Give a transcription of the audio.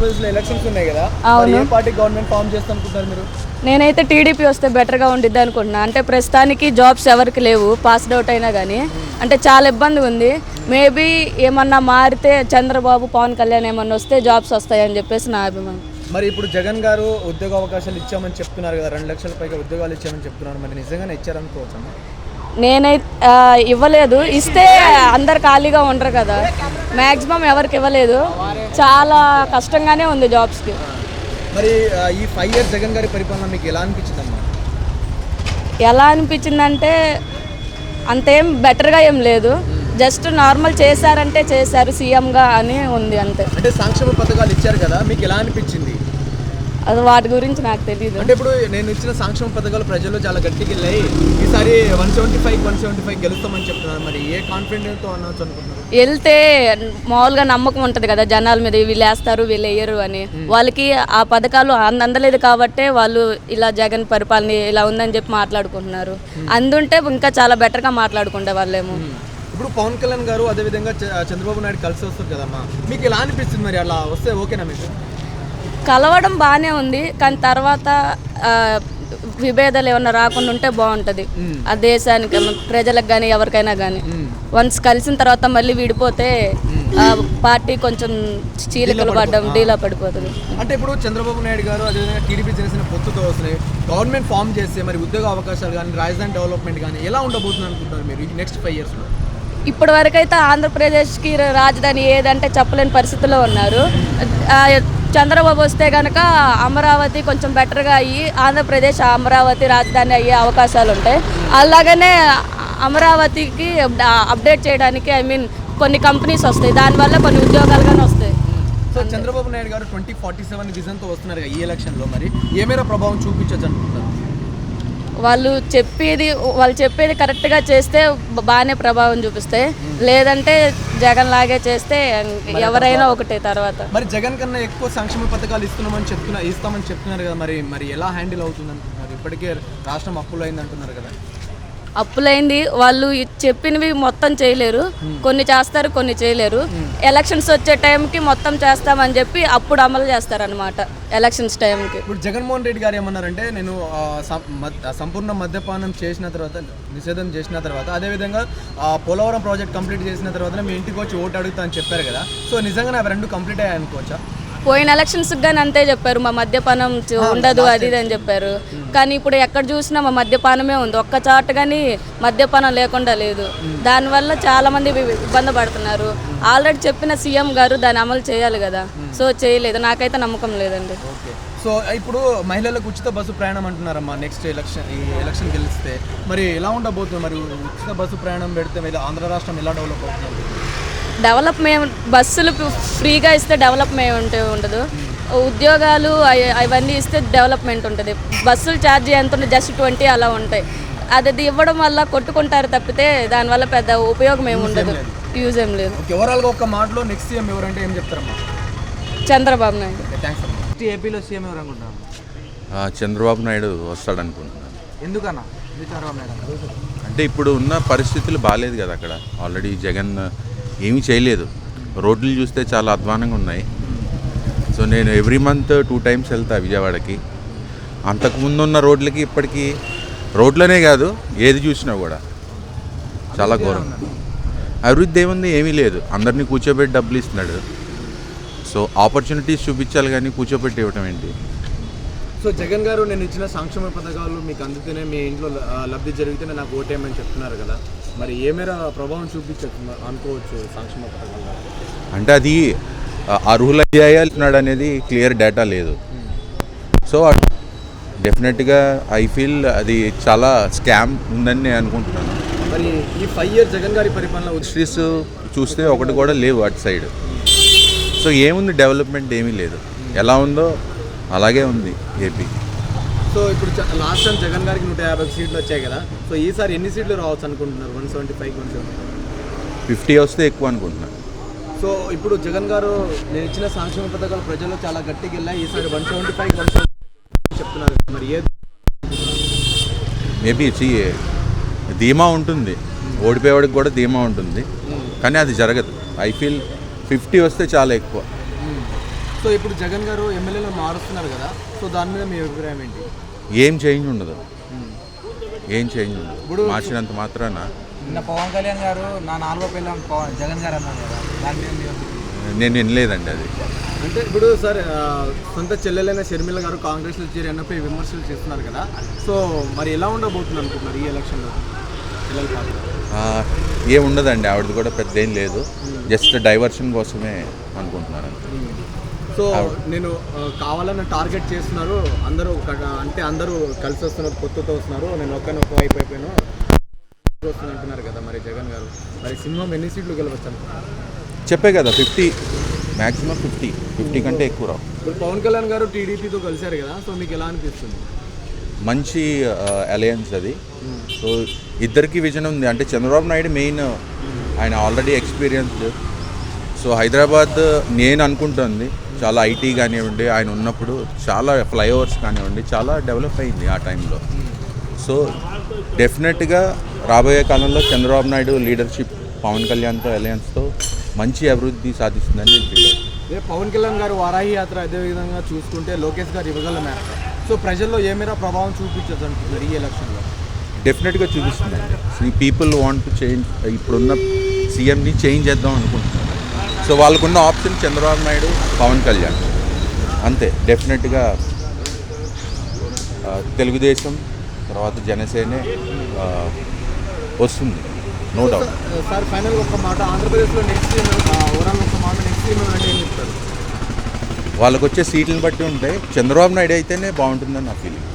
ఆంధ్రప్రదేశ్లో ఎలక్షన్స్ ఉన్నాయి కదా అవును. ఏ పార్టీ గవర్నమెంట్ ఫామ్ చేస్తాం అనుకుంటారు మీరు? నేనైతే టీడీపీ వస్తే బెటర్గా ఉండిద్ది అనుకుంటున్నా. అంటే ప్రస్తుతానికి జాబ్స్ ఎవరికి లేవు పాస్డ్ అవుట్ అయినా కానీ అంటే చాలా ఇబ్బంది ఉంది. మేబీ ఏమన్నా మారితే చంద్రబాబు పవన్ కళ్యాణ్ ఏమన్నా వస్తే జాబ్స్ వస్తాయని చెప్పేసి నా అభిమానం. మరి ఇప్పుడు జగన్ గారు ఉద్యోగ అవకాశాలు ఇచ్చామని చెప్తున్నారు కదా రెండు లక్షల పైగా ఉద్యోగాలు ఇచ్చామని చెప్తున్నారు. మరి నిజంగానే ఇచ్చారనుకోవచ్చమ్మా నేనైతే ఇవ్వలేదు. ఇస్తే అందరు ఖాళీగా ఉండరు కదా. మ్యాక్సిమం ఎవరికి ఇవ్వలేదు. చాలా కష్టంగానే ఉంది జాబ్స్కి. మరి ఈ ఫైవ్ ఇయర్స్ జగన్ గారి పరిపాలన మీకు ఎలా అనిపించిందమ్మా? ఎలా అనిపించిందంటే అంతేం బెటర్గా ఏం లేదు. జస్ట్ నార్మల్ చేశారంటే చేశారు సీఎంగా అని ఉంది అంతే. అంటే సంక్షేమ పథకాలు ఇచ్చారు కదా మీకు ఎలా అనిపించింది? అది వాటి గురించి నాకు తెలియదు అంటే ఇప్పుడు నేను ఇచ్చిన సంక్షేమ పథకాలు ప్రజల్లో చాలా గట్టిగా వెళ్ళాయి. ఈసారి one seventy five one seventy five గెలుస్తామని చెప్తున్నారు మరి. ఏ కాన్ఫిడెంట్తో అనొచ్చు అనుకుంటున్నారు? వెళ్తే మామూలుగా నమ్మకం ఉంటుంది కదా జనాల మీద వీళ్ళు వేస్తారు వీళ్ళు వేయరు అని. వాళ్ళకి ఆ పథకాలు అంద- అందలేదు కాబట్టే వాళ్ళు ఇలా జగన్ పరిపాలన ఇలా ఉందని చెప్పి మాట్లాడుకుంటున్నారు. అందుంటే ఇంకా చాలా బెటర్గా మాట్లాడుకుంటే వాళ్ళేమో. ఇప్పుడు పవన్ కళ్యాణ్ గారు అదేవిధంగా చంద్రబాబు నాయుడు కలిసి వస్తారు కదమ్మా. మీకు ఎలా అనిపిస్తుంది మరి అలా వస్తే ఓకేనా మీకు? కలవడం బాగానే ఉంది కానీ తర్వాత విభేదాలు ఏమన్నా రాకుండా ఉంటే బాగుంటుంది. ఆ దేశానికి ప్రజలకు కానీ ఎవరికైనా కానీ వన్స్ కలిసిన తర్వాత మళ్ళీ విడిపోతే పార్టీ కొంచెం చీలికలు పడ్డం డీలా పడిపోతుంది. అంటే ఇప్పుడు చంద్రబాబు నాయుడు గారు అదేవిధంగా టీడీపీ జనసేన పొత్తుతో వస్తున్నాయి. గవర్నమెంట్ ఫామ్ చేస్తే మరి ఉద్యోగ అవకాశాలు కానీ రాజధాని డెవలప్మెంట్ కానీ ఎలా ఉండబోతుంది అనుకుంటున్నారు మీరు నెక్స్ట్ ఫైవ్ ఇయర్స్లో ఇప్పటి వరకైతే ఆంధ్రప్రదేశ్కి రాజధాని ఏదంటే చెప్పలేని పరిస్థితిలో ఉన్నారు. చంద్రబాబు వస్తే కనుక అమరావతి కొంచెం బెటర్గా అయ్యి ఆంధ్రప్రదేశ్ అమరావతి రాజధాని అయ్యే అవకాశాలు ఉంటాయి. అలాగనే అమరావతికి అప్డేట్ చేయడానికి ఐ మీన్ కొన్ని కంపెనీస్ వస్తాయి. దానివల్ల కొన్ని ఉద్యోగాలు కానీ వస్తాయి. సో చంద్రబాబు నాయుడు గారు ట్వంటీ ఫార్టీ సెవెన్ విజన్తో వస్తున్నారు ఈ ఎలక్షన్లో మరి. ఏ మేర ప్రభావం చూపించవచ్చు అనుకుంటున్నారు? వాళ్ళు చెప్పేది వాళ్ళు చెప్పేది కరెక్ట్గా చేస్తే బాగానే ప్రభావం చూపిస్తాయి. లేదంటే జగన్ లాగే చేస్తే ఎవరైనా ఒకటే తర్వాత. మరి జగన్ కన్నా ఎక్కువ సంక్షేమ పథకాలు ఇస్తున్నామని చెప్తున్నా ఇస్తామని చెప్తున్నారు కదా మరి మరి ఎలా హ్యాండిల్ అవుతుంది అనుకుంటున్నారు ఇప్పటికే రాష్ట్రం అప్పులు అయింది అంటున్నారు కదా. అప్పులైంది. వాళ్ళు చెప్పినవి మొత్తం చేయలేరు. కొన్ని చేస్తారు కొన్ని చేయలేరు. ఎలక్షన్స్ వచ్చే టైంకి మొత్తం చేస్తామని చెప్పి అప్పుడు అమలు చేస్తారనమాట ఎలక్షన్స్ టైంకి. ఇప్పుడు జగన్మోహన్ రెడ్డి గారు ఏమన్నారంటే నేను సంపూర్ణ మద్యపానం చేసిన తర్వాత నిషేధం చేసిన తర్వాత అదేవిధంగా ఆ, పోలవరం ప్రాజెక్ట్ కంప్లీట్ చేసిన తర్వాత మీ ఇంటికి వచ్చి ఓటు అడుగుతా అని చెప్పారు కదా. సో నిజంగా అవి రెండు కంప్లీట్ అయ్యాయి అనుకోవచ్చా పోయిన ఎలక్షన్స్ కానీ అంతే చెప్పారు. మా మద్యపానం ఉండదు అది ఇది అని చెప్పారు. కానీ ఇప్పుడు ఎక్కడ చూసినా మా మద్యపానమే ఉంది. ఒక్క చాట కానీ మద్యపానం లేకుండా లేదు. దానివల్ల చాలా మంది వి- ఇబ్బంది పడుతున్నారు. ఆల్రెడీ చెప్పిన సీఎం గారు దాన్ని అమలు చేయాలి కదా. సో చేయలేదు. నాకైతే నమ్మకం లేదండి. సో ఇప్పుడు మహిళలకు ఉచిత బస్సు ప్రయాణం అంటున్నారమ్మా. నెక్స్ట్ ఎలక్షన్ ఈ ఎలక్షన్ గెలిస్తే. మరి ఎలా ఉండబోతుంది మరి? ఉచిత బస్సు ప్రయాణం పెడితే మరి ఆంధ్ర రాష్ట్రం ఎలా డెవలప్ అవుతుంది? డెవలప్మెంట్ బస్సులు ఫ్రీగా ఇస్తే డెవలప్మెంట్ ఉండదు. ఉద్యోగాలు అవి- అవన్నీ ఇస్తే డెవలప్మెంట్ ఉంటుంది. బస్సులు ఛార్జ్ ఎంత ఉంటుంది జస్ట్ ట్వంటీ అలా ఉంటాయి. అది అది ఇవ్వడం వల్ల కొట్టుకుంటారు తప్పితే దానివల్ల పెద్ద ఉపయోగం ఏమి ఉండదు. యూజ్ ఏం లేదు. ఓకే ఓవరాల్గా ఒక మాటలో నెక్స్ట్ సీఎం ఎవరంటే ఏం చెప్తారమ్మా? చంద్రబాబు నాయుడు. నెక్స్ట్ ఏపీలో సీఎం ఎవరు అనుకుంటున్నాం ఆ, చంద్రబాబు నాయుడు వస్తాడనుకుంటున్నాను ఎందుకన్నా? ఇది చంద్రబాబు నాయుడు అంటే ఇప్పుడు ఉన్న పరిస్థితులు బాగాలేదు కదా అక్కడ. ఆల్రెడీ జగన్ ఏమీ చేయలేదు. రోడ్లు చూస్తే చాలా అధ్వానంగా ఉన్నాయి. సో నేను ఎవ్రీ మంత్ టూ టైమ్స్ వెళ్తా విజయవాడకి. అంతకుముందు ఉన్న రోడ్లకి ఇప్పటికీ రోడ్లనే కాదు ఏది చూసినా కూడా. చాలా ఘోరం అభివృద్ధి ఏముంది? ఏమీ లేదు. అందరినీ కూర్చోబెట్టి డబ్బులు ఇస్తున్నాడు. సో ఆపర్చునిటీస్ చూపించాలి కానీ కూర్చోబెట్టి ఇవ్వటం ఏంటి? సో జగన్ గారు నేను ఇచ్చిన సంక్షేమ పథకాలు మీకు అందుతేనే మీ ఇంట్లో లబ్ధి జరిగితేనే నాకు ఓటేయమని చెప్తున్నారు కదా. మరి ఏ మేర ప్రభావం చూపించచ్చు అనుకోవచ్చు సంక్షేమ పథకాలు? అంటే అది ఆ, అర్హులు అయ్యాయన్నాడు అనేది క్లియర్ డేటా లేదు. సో డెఫినెట్గా ఐ ఫీల్ అది చాలా స్కామ్ ఉందని నేను అనుకుంటున్నాను. మరి ఈ ఫైవ్ ఇయర్స్ జగన్ గారి పరిపాలన ఇండస్ట్రీస్ చూస్తే ఒకటి కూడా లేవు అటు సైడ్. సో ఏముంది డెవలప్మెంట్ ఏమీ లేదు. ఎలా ఉందో అలాగే ఉంది ఏపీ. సో ఇప్పుడు లాస్ట్ టైం జగన్ గారికి నూట యాభై సీట్లు వచ్చాయి కదా. సో ఈసారి ఎన్ని సీట్లు రావచ్చు అనుకుంటున్నారు? One seventy five one seventy fifty వస్తే ఎక్కువ అనుకుంటున్నాను. సో ఇప్పుడు జగన్ గారు నేను ఇచ్చిన సంక్షేమ పథకాలు ప్రజల్లో చాలా గట్టిగా వెళ్ళాయి. ఈసారి వన్ సెవెంటీ ఫైవ్ వన్ చెప్తున్నారు. మరి ఏ మేబీ సి ధీమా ఉంటుంది. ఓడిపోయేవాడికి కూడా ధీమా ఉంటుంది. కానీ అది జరగదు. ఐ ఫీల్ ఫిఫ్టీ వస్తే చాలా ఎక్కువ. సో ఇప్పుడు జగన్ గారు ఎమ్మెల్యేలు మారుస్తున్నారు కదా సో దాని మీద మీ అభిప్రాయం ఏంటి? ఏం చేంజ్ ఉండదు. ఏం చేంజ్ ఉండదు. మార్చినంత మాత్రాన నిన్న పవన్ కళ్యాణ్ గారు నా నాలుగో పిల్లం పవన్ జగన్ గారు అన్నారు కదా. నేను వినలేదండి అది. అంటే ఇప్పుడు సార్ సొంత చెల్లెలైన షర్మిల గారు కాంగ్రెస్లో చేరి అన్నపై విమర్శలు చేస్తున్నారు కదా. సో మరి ఎలా ఉండబోతుంది అనుకుంటున్నారు ఈ ఎలక్షన్లో? ఏం ఉండదండి ఆవిడది కూడా పెద్ద ఏం లేదు. జస్ట్ డైవర్షన్ కోసమే అనుకుంటున్నాను అంతే. సో నేను కావాలని టార్గెట్ చేస్తున్నారు. అందరూ ఒక- అంటే అందరూ కలిసి వస్తున్నారు కొత్తతో వస్తున్నారు. నేను ఒక్కని ఒక వైపు అయిపోయాను. వస్తుంది అంటున్నారు కదా మరి జగన్ గారు. మరి సింహం ఎన్ని సీట్లు గెలవచ్చు అనుకుంటున్నారు? చెప్పే కదా ఫిఫ్టీ మ్యాక్సిమం ఫిఫ్టీ ఫిఫ్టీ కంటే ఎక్కువ రావు. పవన్ కళ్యాణ్ గారు టీడీపీతో కలిశారు కదా సో మీకు ఎలా అనిపిస్తుంది? మంచి అలయన్స్ అది. సో ఇద్దరికి విజన్ ఉంది. అంటే చంద్రబాబు నాయుడు మెయిన్ ఆయన ఆల్రెడీ ఎక్స్పీరియన్స్డ్ సో హైదరాబాద్ నేను అనుకుంటుంది చాలా ఐటీ కానివ్వండి ఆయన ఉన్నప్పుడు చాలా ఫ్లైఓవర్స్ కానివ్వండి చాలా డెవలప్ అయింది ఆ టైంలో సో డెఫినెట్గా రాబోయే కాలంలో చంద్రబాబు నాయుడు లీడర్షిప్ పవన్ కళ్యాణ్తో అలయన్స్తో మంచి అభివృద్ధి సాధిస్తుందని నేను ఫీల్ అవుతాను పవన్ కళ్యాణ్ గారు వారాహి యాత్ర అదే విధంగా చూసుకుంటే లోకేష్ గారు ఇవ్వగల మ్యాప్ సో ప్రజల్లో ఏ మేర ప్రభావం చూపించదు అంటున్నారు ఈ ఎలక్షన్లో? డెఫినెట్గా చూపిస్తుందండి. ఈ పీపుల్ వాంట్ టు చేంజ్ ఇప్పుడున్న సీఎంని చేంజ్ చేద్దాం అనుకుంటున్నారు. సో వాళ్ళకున్న ఆప్షన్ చంద్రబాబు నాయుడు పవన్ కళ్యాణ్. అంతే డెఫినెట్గా తెలుగుదేశం తర్వాత జనసేనే వస్తుంది. నో డౌట్ సార్ ఫైనల్ ఒక మాట. ఆంధ్రప్రదేశ్లో నెక్స్ట్ ఓవరాల్ ఒక మాట నెక్స్ట్ అంటే ఏం చెప్తారు. వాళ్ళకి వచ్చే సీట్లను బట్టి ఉంటే చంద్రబాబు నాయుడు అయితేనే బాగుంటుందని నా ఫీలింగ్